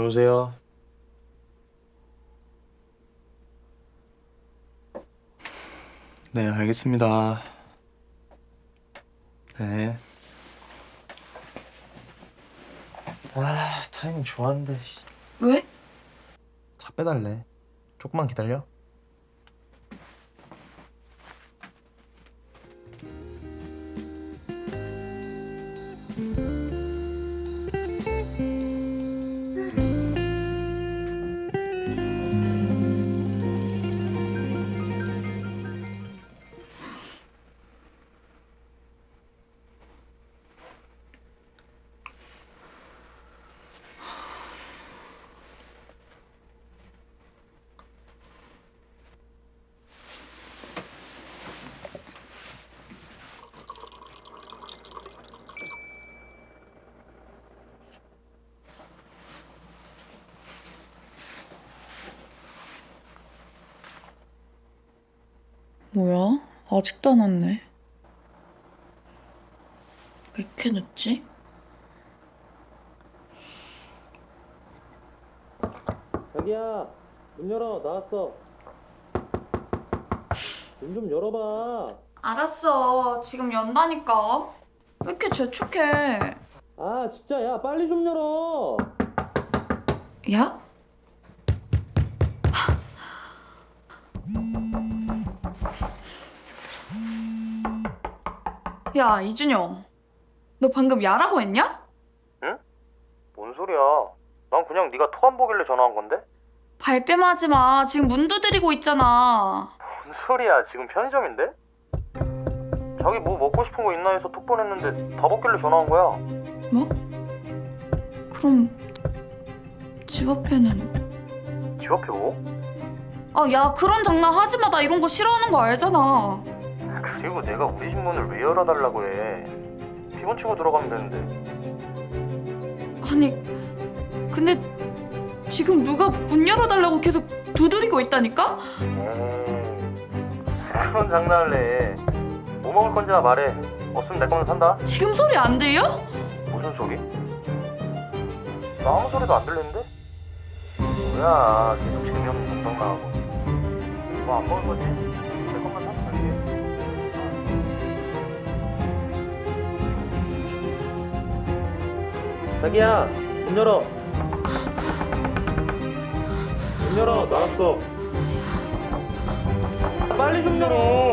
여보세요? 네, 알겠습니다. 네. 아, 타이밍 좋았는데. 왜? 차 빼달래. 조금만 기다려. 뭐야? 아직도 안 왔네. 왜 이렇게 늦지? 자기야, 문 열어. 나왔어. 문 좀 열어봐. 알았어. 지금 연다니까. 왜 이렇게 재촉해? 아, 진짜 야, 빨리 좀 열어. 야? 야, 이준영. 너 방금 야라고 했냐? 뭔 소리야? 난 그냥 네가 토 안 보길래 전화한 건데? 발뺌 하지 마. 지금 문 두드리고 있잖아. 뭔 소리야? 지금 편의점인데? 자기 뭐 먹고 싶은 거 있나 해서 톡 보냈는데 다 먹길래 전화한 거야. 뭐? 그럼 집 앞에는 집 앞에 뭐? 아, 야, 그런 장난 하지 마. 나 이런 거 싫어하는 거 알잖아. 그리고 내가 우리 집 문을 왜 열어달라고 해? 비번 치고 들어가면 되는데. 아니, 근데 지금 누가 문 열어달라고 계속 두드리고 있다니까? 음, 그런 장난을 해. 뭐 먹을 건지 말해. 없으면 내 거면 산다. 지금 소리 안 들려? 무슨 소리? 나 아무 소리도 안 들리는데? 뭐야, 계속 재미없는 농담 나하고. 뭐안 먹을 거지? 자기야, 문 열어. 문 열어, 나왔어. 빨리 좀 열어.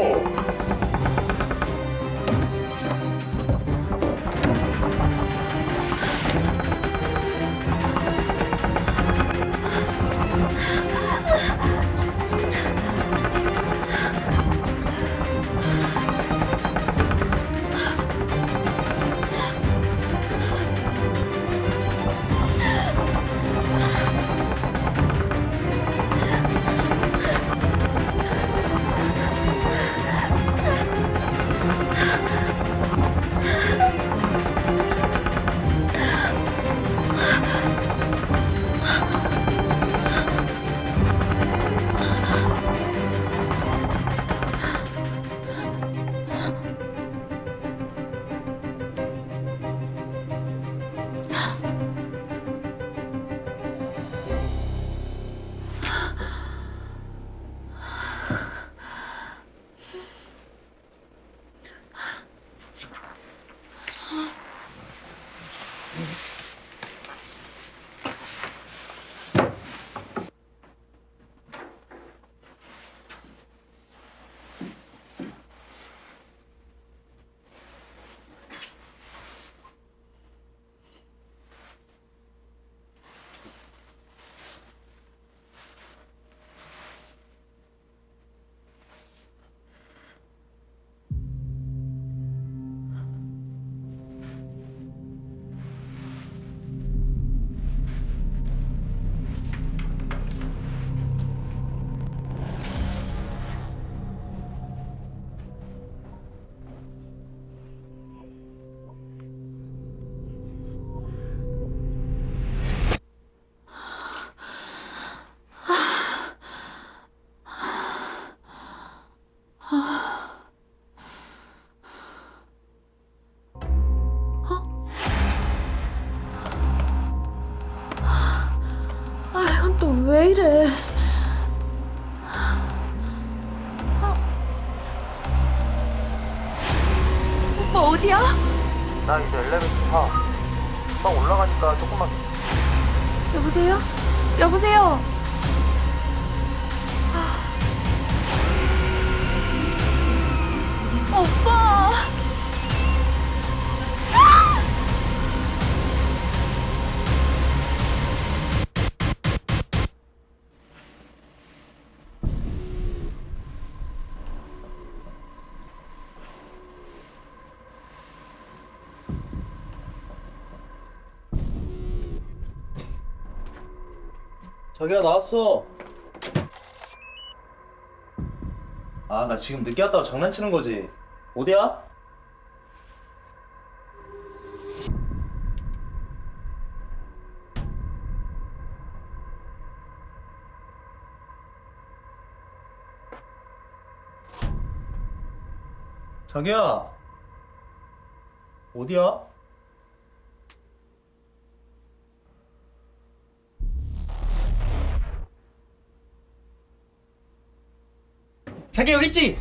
어디야? 나 이제 엘리베이터 타. 금방 올라가니까 조금만. 여보세요? 여보세요? 자기야 나왔어. 아 나 지금 늦게 왔다고 장난치는 거지. 어디야? 자기야. 어디야? 자기 여기 있지?